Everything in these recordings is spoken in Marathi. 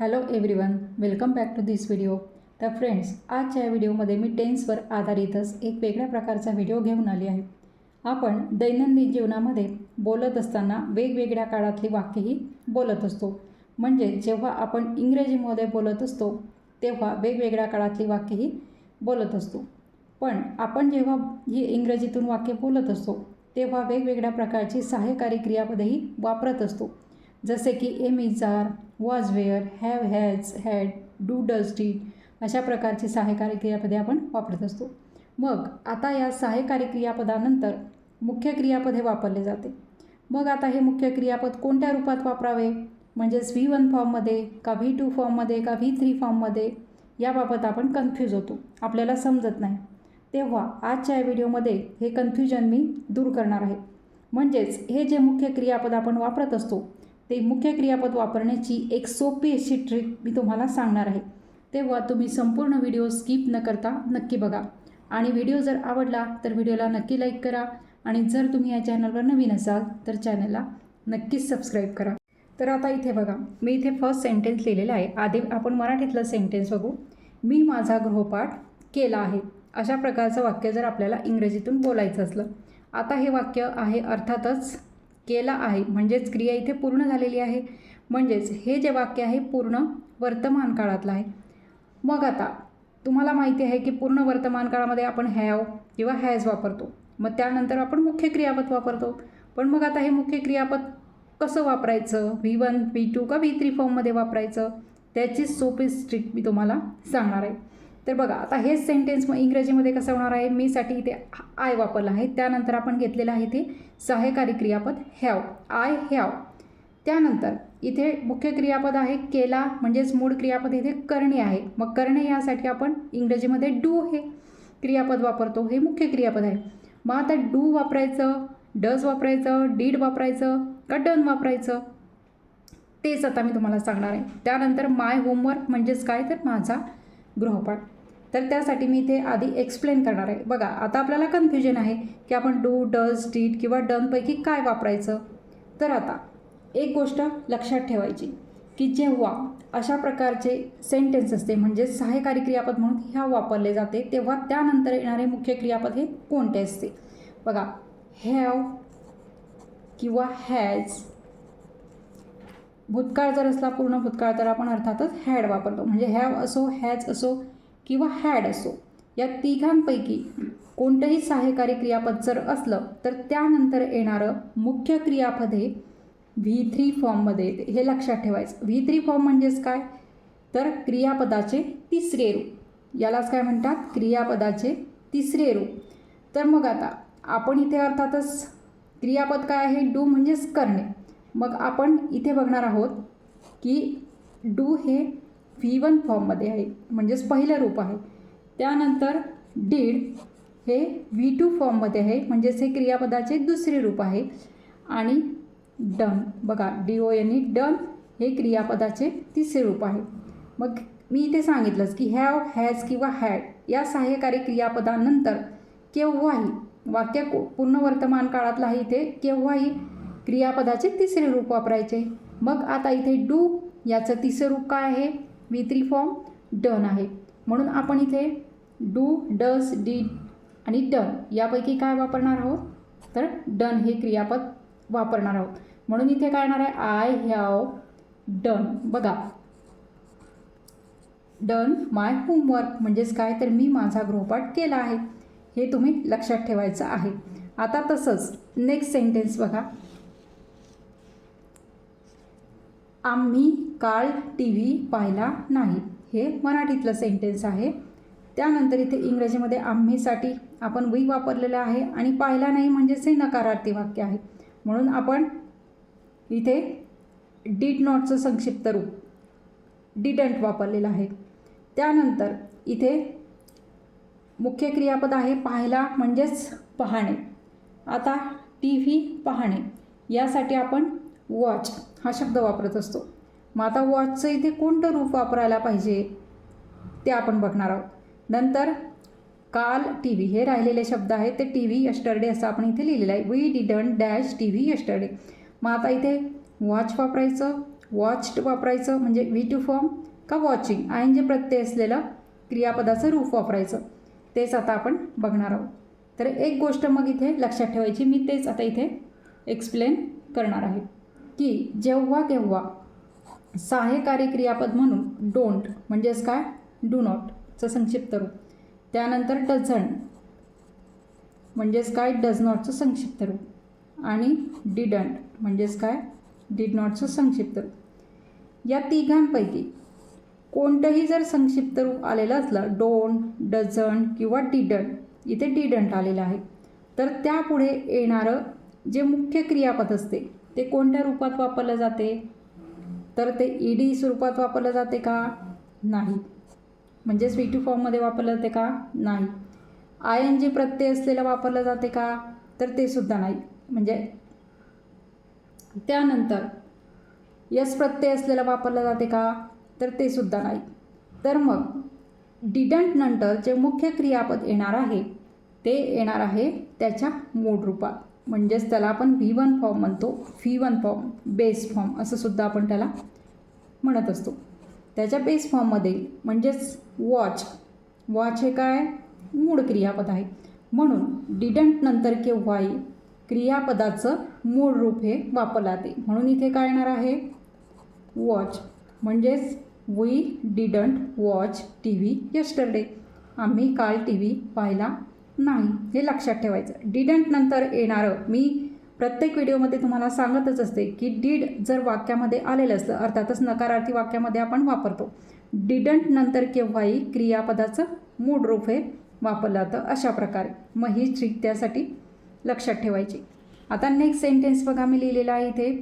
Hello everyone welcome back to this video तर फ्रेंड्स आजच्या या व्हिडिओमध्ये मी टेन्सवर आधारितच एक वेगळ्या प्रकारचा व्हिडिओ घेऊन आली आहे. आपण दैनंदिन जीवनामध्ये बोलत असताना वेगवेगळ्या काळातली वाक्यही बोलत असतो. म्हणजे जेव्हा आपण इंग्रजीमध्ये बोलत असतो तेव्हा वेगवेगळ्या काळातली वाक्यही बोलत असतो. पण आपण जेव्हा ही इंग्रजीतून वाक्य बोलत असतो तेव्हा वेगवेगळ्या प्रकारची सहाय्यकारी क्रियापदेही वापरत असतो. जसे की am is are was were have has had do does did अशा प्रकारची सहाय्यकारी क्रियापदे आपण वापरत असतो. मग आता या सहाय्यकारी क्रियापदानंतर मुख्य क्रियापद हे वापरले जाते. मग आता हे मुख्य क्रियापद कोणत्या रूपात वापरावे? म्हणजेच व्ही वन फॉर्ममध्ये का व्ही टू फॉर्ममध्ये का व्ही थ्री फॉर्ममध्ये? याबाबत आपण कन्फ्यूज होतो. आपल्याला समजत नाही. तेव्हा आजच्या या व्हिडिओमध्ये हे कन्फ्युजन मी दूर करणार आहे. म्हणजेच हे जे मुख्य क्रियापद आपण वापरत असतो ते मुख्य क्रियापद वापरण्याची एक सोपी अशी ट्रिक मी तुम्हाला सांगणार आहे. तेव्हा तुम्ही संपूर्ण व्हिडिओ स्किप न करता नक्की बघा. आणि व्हिडिओ जर आवडला तर व्हिडिओला नक्की लाईक करा. आणि जर तुम्ही या चॅनलवर नवीन असाल तर चॅनलला नक्कीच सबस्क्राईब करा. तर आता इथे बघा. मी इथे फर्स्ट सेंटेन्स लिहिलेलं आहे. आधी आपण मराठीतलं सेंटेन्स बघू. मी माझा गृहपाठ केला आहे. अशा प्रकारचं वाक्य जर आपल्याला इंग्रजीतून बोलायचं असलं. आता हे वाक्य आहे अर्थातच केला आहे. म्हणजेच क्रिया इथे पूर्ण झालेली आहे. म्हणजेच हे जे वाक्य आहे पूर्ण वर्तमान काळातलं आहे. मग आता तुम्हाला माहिती आहे की पूर्ण वर्तमान काळामध्ये आपण हॅव किंवा हॅज वापरतो. मग त्यानंतर आपण मुख्य क्रियापद वापरतो. पण मग आता हे मुख्य क्रियापद कसं वापरायचं? व्ही वन व्ही टू का व्ही थ्री फॉर्ममध्ये वापरायचं? त्याची सोपी स्ट्रिक मी तुम्हाला सांगणार आहे. तर बघा आता हेच सेंटेन्स मग इंग्रजीमध्ये कसं होणार आहे? मीसाठी इथे आय वापरलं आहे. त्यानंतर आपण घेतलेलं आहे ते सहाय्यकारी क्रियापद हॅव आय हॅव त्यानंतर इथे मुख्य क्रियापद आहे केला म्हणजेच मूळ क्रियापद इथे करणे आहे. मग करणे यासाठी आपण इंग्रजीमध्ये डू हे क्रियापद वापरतो. हे मुख्य क्रियापद आहे. मग आता डू वापरायचं डज वापरायचं डीड वापरायचं का डन वापरायचं? तेच आता मी तुम्हाला सांगणार आहे. त्यानंतर माय होमवर्क म्हणजेच काय? तर माझा गृहपाठ. तर त्यासाठी मी इथे आधी एक्सप्लेन करणार आहे. बघा आता आपल्याला कन्फ्युजन आहे की आपण डू डज डीड किंवा डनपैकी काय वापरायचं? तर आता एक गोष्ट लक्षात ठेवायची की जेव्हा अशा प्रकारचे सेंटेन्स असते म्हणजे सहाय्यकारी क्रियापद म्हणून ह्या वापरले जाते तेव्हा त्यानंतर येणारे मुख्य क्रियापद हे कोणते असते? बघा हॅव किंवा हॅज भूतकाळ जर असला पूर्ण भूतकाळ तर आपण अर्थातच हॅड वापरतो. म्हणजे हॅव असो हॅज असो किंवा हॅड असो. या तिघांपैकी कोणतंही सहाय्यकारी क्रियापद जर असलं तर त्यानंतर येणारं मुख्य क्रियापद हे व्ही थ्री फॉर्ममध्ये येते. हे लक्षात ठेवायचं. व्ही थ्री फॉर्म म्हणजेच काय? तर क्रियापदाचे तिसरे रूप. यालाच काय म्हणतात? क्रियापदाचे तिसरे रूप. तर मग आता आपण इथे अर्थातच क्रियापद काय आहे? डू म्हणजेच करणे. मग आपण इथे बघणार आहोत की डू हे व्ही वन फॉर्ममध्ये आहे म्हणजेच पहिलं रूप आहे. त्यानंतर डीड हे व्ही टू फॉर्ममध्ये आहे म्हणजेच हे क्रियापदाचे दुसरे रूप आहे. आणि डन बघा D O N E done हे क्रियापदाचे तिसरे रूप आहे. मग मी इथे सांगितलंच की हॅव हॅज किंवा हॅड या सहाय्यकारी क्रियापदानंतर केव्हाही वाक्य को पूर्ण वर्तमान काळातलं आहे इथे केव्हाही क्रियापदाचे तिसरे रूप वापरायचे. मग आता इथे डू याचं तिसरं रूप काय आहे? व्ही थ्री फॉर्म डन आहे. म्हणून आपण इथे डू डस डी आणि डन यापैकी काय वापरणार आहोत? तर डन हे क्रियापद वापरणार आहोत. म्हणून इथे काय येणार आहे? आय हॅव डन बघा. डन माय होमवर्क म्हणजेच काय? तर मी माझा गृहपाठ केला आहे. हे तुम्ही लक्षात ठेवायचं आहे. आता तसंच नेक्स्ट सेंटेन्स बघा. आम्ही काल टी व्ही पाहिला नाही. हे मराठीतलं सेंटेन्स आहे. त्यानंतर इथे इंग्रजीमध्ये आम्हीसाठी आपण वी वापरलेलं आहे आणि पाहिला नाही म्हणजेच हे नकारार्थी वाक्य आहे. म्हणून आपण इथे डीड नॉटचं संक्षिप्त रूप डिडंट वापरलेलं आहे. त्यानंतर इथे मुख्य क्रियापद आहे पाहायला म्हणजेच पाहणे. आता टी व्ही पाहणे. यासाठी आपण वॉच हा शब्द वापरत असतो. मग आता वॉचचं इथे कोणतं रूप वापरायला पाहिजे? ते आपण बघणार आहोत. नंतर काल टी व्ही हे राहिलेले शब्द आहेत ते टी व्ही यस्टरडे असं आपण इथे लिहिलेलं आहे. We didn't dash T V yesterday. मग आता इथे वॉच वापरायचं वॉच्ड वापरायचं म्हणजे व्ही टू फॉर्म का वॉचिंग? आय जे प्रत्यय असलेलं क्रियापदाचं रूप वापरायचं. तेच आता आपण बघणार आहोत. तर एक गोष्ट मग इथे लक्षात ठेवायची मी तेच आता इथे एक्सप्लेन करणार आहे. की जेव्हा केव्हा सहाय्यकारी क्रियापद म्हणून डोंट म्हणजेच काय? डू नॉटचं संक्षिप्त रूप. त्यानंतर डझन म्हणजेच काय? डज नॉटचं संक्षिप्त रूप. आणि डिडंट म्हणजेच काय? डिड नॉटचं संक्षिप्त रूप. या तिघांपैकी कोणतंही जर संक्षिप्त रूप आलेलं असलं डोंट डझन किंवा डिडंट इथे डिडंट आलेलं आहे. तर त्यापुढे येणारं जे मुख्य क्रियापद असते ते कोणत्या रूपात वापरलं जाते? तर ते ईडी स्वरूपात वापरलं जाते का? नाही. म्हणजे स्वीटी फॉर्ममध्ये वापरलं जाते का? नाही. आय एन जी प्रत्यय असलेलं वापरलं जाते का? तर ते सुद्धा नाही. म्हणजे त्यानंतर यस प्रत्यय असलेलं वापरलं जाते का? तर ते सुद्धा नाही. तर मग डिडंट नंतर जे मुख्य क्रियापद येणार आहे ते येणार आहे त्याच्या मूळ रूपात. म्हणजेच त्याला आपण व्ही वन फॉर्म म्हणतो. V one form base form असं सुद्धा आपण त्याला म्हणत असतो. त्याच्या बेस फॉर्ममध्ये म्हणजेच वॉच वॉच हे काय? मूळ क्रियापद आहे. म्हणून डिडंट नंतर केव्हाही क्रियापदाचं मूळ रूप हे वापरलं जाते. म्हणून इथे काय येणार आहे? वॉच म्हणजेच we didn't watch T V yesterday आम्ही काल टी व्ही पाहिला नाही हे लक्षात ठेवायचं. डिडंट नंतर येणारं मी प्रत्येक व्हिडिओमध्ये तुम्हाला सांगतच असते की डीड जर वाक्यामध्ये आलेलं असतं अर्थातच नकारार्थी वाक्यामध्ये आपण वापरतो. डिडंट नंतर केव्हाही क्रियापदाचं मूड रूप हे वापरलं जातं अशा प्रकारे. मग ही ट्रिक त्यासाठी लक्षात ठेवायची. आता नेक्स्ट सेंटेन्स बघा मी लिहिलेला आहे इथे.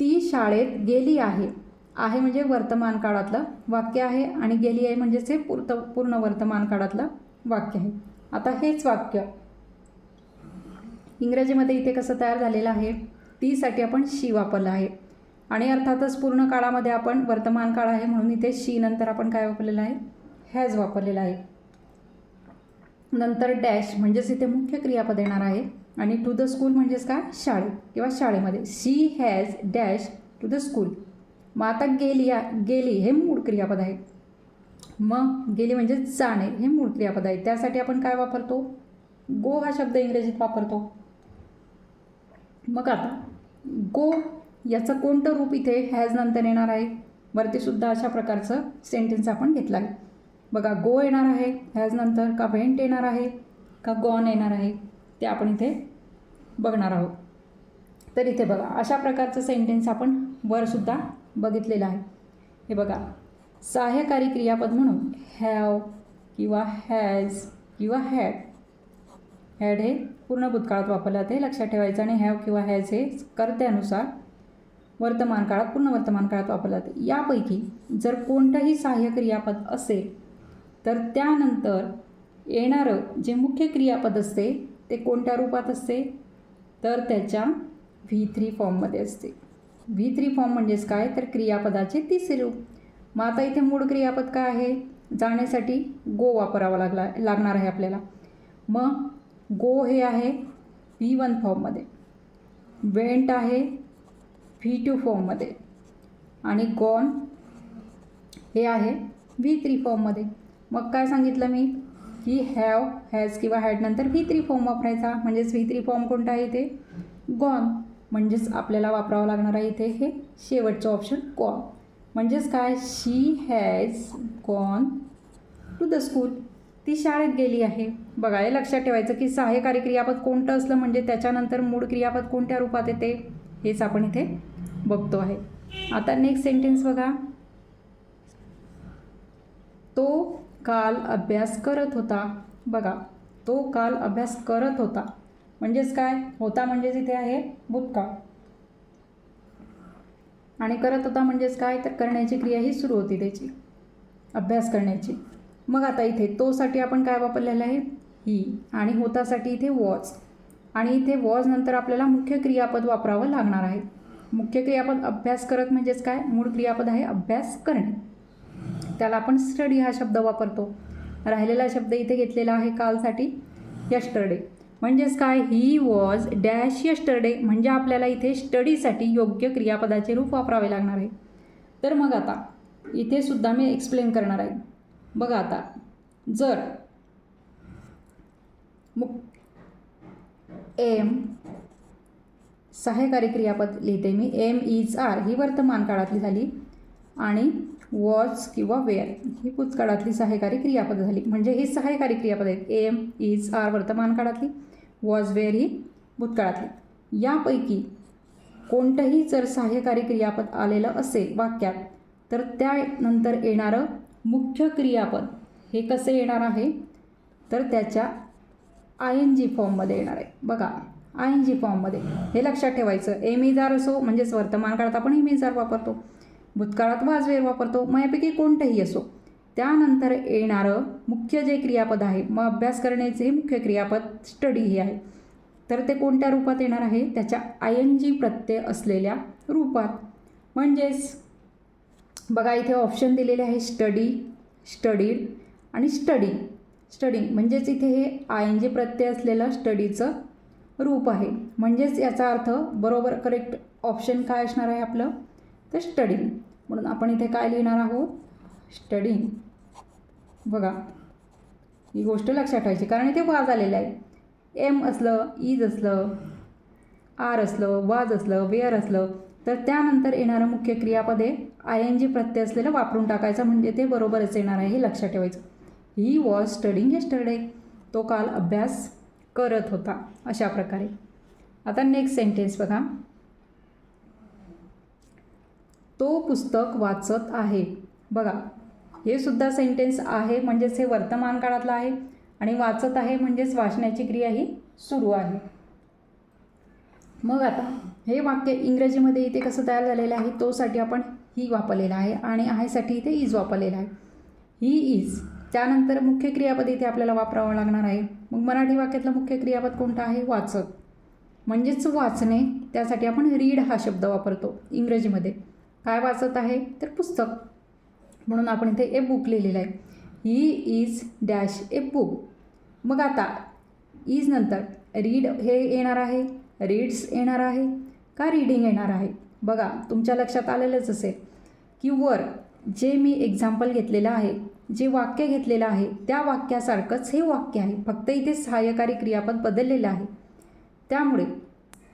ती शाळेत गेली आहे. आहे म्हणजे वर्तमान काळातलं वाक्य आहे आणि गेली आहे म्हणजेच हे पूर्त पूर्ण वर्तमान काळातलं वाक्य आहे. आता हेच वाक्य. इंग्रजीमध्ये इथे कसं तयार झालेलं आहे? तीसाठी आपण शी वापरलं आहे. आणि अर्थातच पूर्ण काळामध्ये आपण वर्तमान काळ आहे म्हणून इथे शी नंतर आपण काय वापरलेलं आहे? हॅज वापरलेलं आहे. नंतर डॅश म्हणजेच इथे मुख्य क्रियापद येणार आहे. आणि टू द स्कूल म्हणजेच काय? शाळेत किंवा शाळेमध्ये. She has dash to the school मग आता गेली गेली हे मूळ क्रियापद आहे. मग गेली म्हणजे जाणे हे मूळ क्रियापद आहे. त्यासाठी आपण काय वापरतो? गो हा शब्द इंग्रजीत वापरतो. मग आता गो याचं कोणतं रूप इथे हॅज नंतर येणार आहे? वरतीसुद्धा अशा प्रकारचं सेंटेन्स आपण घेतला आहे बघा गो येणार आहे हॅज नंतर का वेंट येणार आहे का गॉन येणार आहे ते आपण इथे बघणार आहोत. तर इथे बघा अशा प्रकारचं सेंटेन्स आपण वरसुद्धा बघितलेलं आहे. हे बघा सहाय्यकारी क्रियापद म्हणून हॅव किंवा हॅज किंवा हॅड हॅड हे पूर्ण भूतकाळात वापरलं जाते लक्षात ठेवायचं आणि हॅव किंवा हॅज हे कर्त्यानुसार वर्तमान काळात पूर्ण वर्तमान काळात वापरलं जाते. यापैकी जर कोणतंही सहाय्य क्रियापद असेल तर त्यानंतर येणारं जे मुख्य क्रियापद असते ते कोणत्या रूपात असते? तर त्याच्या व्ही थ्री फॉर्ममध्ये असते. व्ही थ्री फॉर्म म्हणजेच काय? तर क्रियापदाचे तिसरे रूप. मग आता इथे मूळ क्रियापद काय आहे? जाण्यासाठी गो वापरावा लागला लागणार आहे आपल्याला. मग गो हे आहे व्ही वन फॉर्ममध्ये वेंट आहे व्ही टू फॉर्ममध्ये आणि गॉन हे आहे व्ही थ्री फॉर्ममध्ये मग काय सांगितलं मी? की हॅव हॅज किंवा हॅडनंतर व्ही थ्री फॉर्म वापरायचा. म्हणजेच व्ही थ्री फॉर्म कोणता आहे इथे? गॉन म्हणजेच आपल्याला वापरावं लागणार आहे इथे हे शेवटचं ऑप्शन गॉन म्हणजेच काय? She has gone to the school ती शाळेत गेली आहे. बघा हे लक्षात ठेवायचं की सहाय्यकारी क्रियापद कोणतं असलं म्हणजे त्याच्यानंतर मूळ क्रियापद कोणत्या रूपात येते? हेच आपण इथे बघतो आहे. आता नेक्स्ट सेंटेन्स बघा. तो काल अभ्यास करत होता. बघा तो काल अभ्यास करत होता. म्हणजेच काय? होता म्हणजेच इथे आहे भूतकाळ आणि करत होता म्हणजेच काय? तर करण्याची क्रिया ही सुरू होती त्याची अभ्यास करण्याची. मग आता इथे तोसाठी आपण काय वापरलेलं आहे? ही. आणि होतासाठी इथे वॉज आणि इथे वॉज नंतर आपल्याला मुख्य क्रियापद वापरावं लागणार आहे. मुख्य क्रियापद अभ्यास करत म्हणजेच काय? मूळ क्रियापद आहे अभ्यास करणे. त्याला आपण स्टडी हा शब्द वापरतो. राहिलेला शब्द इथे घेतलेला आहे कालसाठी यस्टरडे म्हणजेच काय? ही वॉज डॅश यस्टरडे म्हणजे आपल्याला इथे स्टडीसाठी योग्य क्रियापदाचे रूप वापरावे लागणार आहे. तर मग आता इथे सुद्धा मी एक्सप्लेन करणार आहे. बघा आता जर मुक एम सहाय्यकारी क्रियापद लिहिते मी. एम इज आर ही वर्तमान काळातली झाली. आणि वॉज किंवा वेअर ही भूतकाळातली सहाय्यकारी क्रियापद झाली. म्हणजे ही सहाय्यकारी क्रियापद आहेत. एम इज आर वर्तमान काळातली. वॉज वेअर ही भूतकाळातली. यापैकी कोणतंही जर सहाय्यकारी क्रियापद आलेलं असेल वाक्यात तर त्यानंतर येणारं मुख्य क्रियापद हे कसे येणार आहे? तर त्याच्या आय एन जी फॉर्ममध्ये येणार आहे. बघा आय एन जी फॉर्ममध्ये हे लक्षात ठेवायचं. एमेजार असो म्हणजेच वर्तमान काळात आपण एमेजार वापरतो. भूतकाळात वाजवेर वापरतो. मग यापैकी कोणतंही असो. त्यानंतर येणारं मुख्य जे क्रियापद आहे मग अभ्यास करण्याचे मुख्य क्रियापद स्टडी हे आहे. तर ते कोणत्या रूपात येणार आहे? त्याच्या आय एन जी प्रत्यय असलेल्या रूपात. म्हणजेच बघा इथे ऑप्शन दिलेले आहे स्टडी स्टडीड आणि स्टडी स्टडी म्हणजेच इथे हे आय एन जी प्रत्यय असलेलं स्टडीचं रूप आहे. म्हणजेच याचा अर्थ बरोबर करेक्ट ऑप्शन काय असणार आहे आपलं? तर स्टडी म्हणून आपण इथे काय लिहिणार आहोत? स्टडिंग बघा ही गोष्ट लक्षात ठेवायची कारण इथे वाज आलेला आहे. एम असलं इज असलं आर असलं वाज असलं वेअर असलं तर त्यानंतर येणारं मुख्य क्रियापद आय एन जी प्रत्यय असलेलं वापरून टाकायचं म्हणजे ते बरोबरच येणार आहे हे लक्षात ठेवायचं. ही वॉज स्टडिंग येस्टरडे तो काल अभ्यास करत होता अशा प्रकारे. आता नेक्स्ट सेंटेन्स बघा. तो पुस्तक वाचत आहे. बघा हे सुद्धा सेंटेन्स आहे म्हणजेच हे वर्तमान काळातलं आहे आणि वाचत आहे म्हणजेच वाचण्याची क्रिया ही सुरू आहे. मग आता हे वाक्य इंग्रजीमध्ये इथे कसं तयार झालेलं आहे तोसाठी आपण ही वापरलेलं आहे आणि आहेसाठी इथे इज वापरलेलं आहे. ही इज त्यानंतर मुख्य क्रियापद इथे आपल्याला वापरावं लागणार आहे. मग मराठी वाक्यातलं मुख्य क्रियापद कोणतं आहे? वाचत म्हणजेच वाचणे त्यासाठी आपण रीड हा शब्द वापरतो इंग्रजीमध्ये. काय वाचत आहे? तर पुस्तक. म्हणून आपण इथे ए बुक लिहिलेलं आहे. ही इज डॅश ए बुक मग आता इज नंतर रीड हे येणार आहे रीड्स येणार आहे का रीडिंग येणार आहे? बघा तुमच्या लक्षात आलेलंच असेल की वर जे मी एक्झाम्पल घेतलेलं आहे जे वाक्य घेतलेलं आहे त्या वाक्यासारखंच हे वाक्य आहे. फक्त इथे सहाय्यकारी क्रियापद बदललेलं आहे. त्यामुळे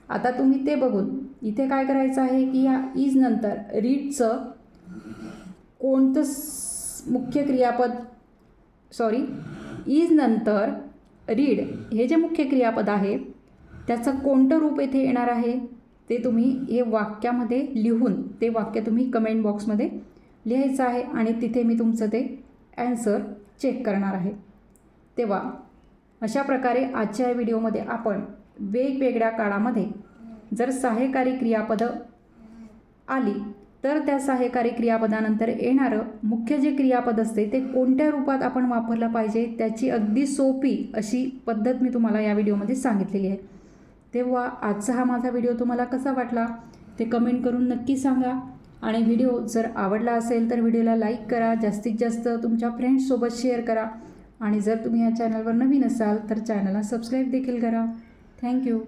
आता तुम्ही ते बघून इथे काय करायचं आहे की या इज नंतर रीडचं कोणतं मुख्य क्रियापद सॉरी इज नंतर रीड हे जे मुख्य क्रियापद आहे त्याचं कोणतं रूप येथे येणार आहे ते तुम्ही हे वाक्यामध्ये लिहून ते वाक्य तुम्ही कमेंट बॉक्समध्ये लिहायचं आहे आणि तिथे मी तुमचं ते ॲन्सर चेक करणार आहे. तेव्हा अशा प्रकारे आजच्या व्हिडिओमध्ये आपण वेगवेगळ्या काळामध्ये जर सहाय्यकारी क्रियापदं आली तर त्या सहाय्यकारी क्रियापदानंतर येणारं मुख्य जे क्रियापद असते ते कोणत्या रूपात आपण वापरलं पाहिजे त्याची अगदी सोपी अशी पद्धत मी तुम्हाला या व्हिडिओमध्ये सांगितलेली आहे. तेव्हा आजचा हा माझा व्हिडिओ तुम्हाला कसा वाटला ते कमेंट करून नक्की सांगा. आणि व्हिडिओ जर आवडला असेल तर व्हिडिओला लाईक करा जास्तीत जास्त तुमच्या फ्रेंड्ससोबत शेअर करा. आणि जर तुम्ही या चॅनलवर नवीन असाल तर चॅनलला सबस्क्राईब देखील करा. थँक्यू